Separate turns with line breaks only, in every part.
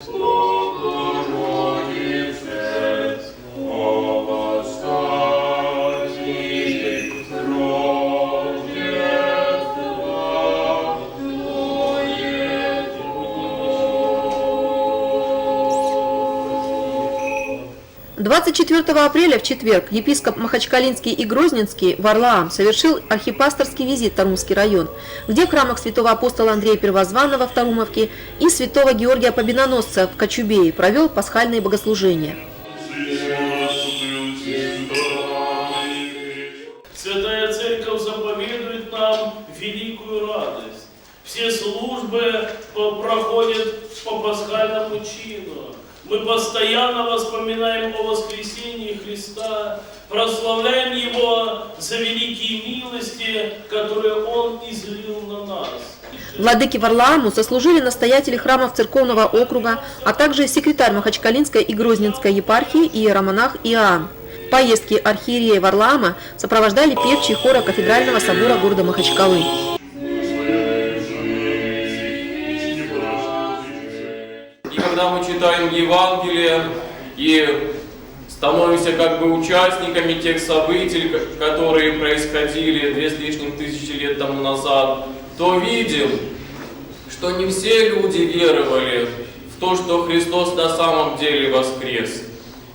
Oh. 24 апреля в четверг епископ Махачкалинский и Грозненский Варлаам совершил архипасторский визит в Тарумский район, где в храмах святого апостола Андрея Первозванного в Тарумовке и святого Георгия Победоносца в Кочубее провел пасхальные богослужения.
Святая Церковь заповедует нам великую радость. Все службы по- проходят по пасхальному чину. Мы постоянно воспоминаем о воскресении Христа, прославляем Его за великие милости, которые Он излил на нас.
Владыке Варлааму сослужили настоятели храмов церковного округа, а также секретарь Махачкалинской и Грозненской епархии иеромонах Иоанн. В поездке архиерея Варлаама сопровождали певчий хора кафедрального собора города Махачкалы.
Когда мы читаем Евангелие и становимся как бы участниками тех событий, ко- которые происходили две с лишним тысячи лет тому назад, то видим, что не все люди веровали в то, что Христос на самом деле воскрес.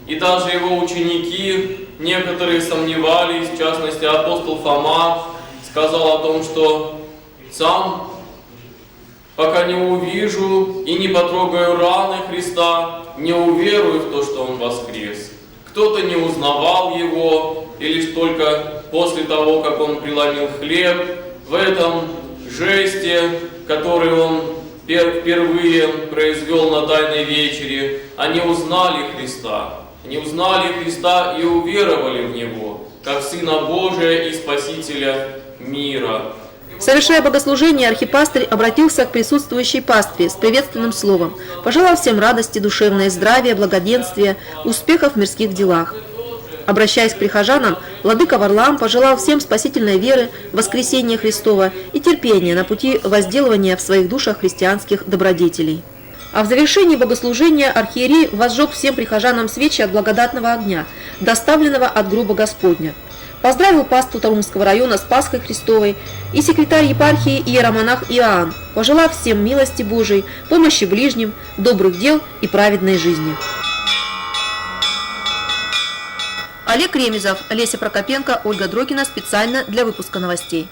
И даже его ученики, некоторые сомневались, в частности апостол Фома сказал о том, что сам Пока не увижу и не потрогаю раны Христа, не уверую в то, что Он воскрес. Кто-то не узнавал Его, и лишь только после того, как Он преломил хлеб, в этом жесте, который Он пер- впервые произвел на Тайной вечере, они узнали Христа. Они узнали Христа и уверовали в Него, как Сына Божия и Спасителя мира.
Совершая богослужение, архипастырь обратился к присутствующей пастве с приветственным словом, пожелал всем радости, душевное здравие, благоденствия, успехов в мирских делах. Обращаясь к прихожанам, владыка Варлаам пожелал всем спасительной веры, воскресения Христова и терпения на пути возделывания в своих душах христианских добродетелей. А в завершении богослужения архиерей возжег всем прихожанам свечи от благодатного огня, доставленного от гроба Господня. Поздравил паству Тарумского района с Пасхой Христовой и секретарь епархии иеромонах Иоанн, пожелав всем милости Божией, помощи ближним, добрых дел и праведной жизни. Олег Ремезов, Леся Прокопенко, Ольга Дрокина специально для выпуска новостей.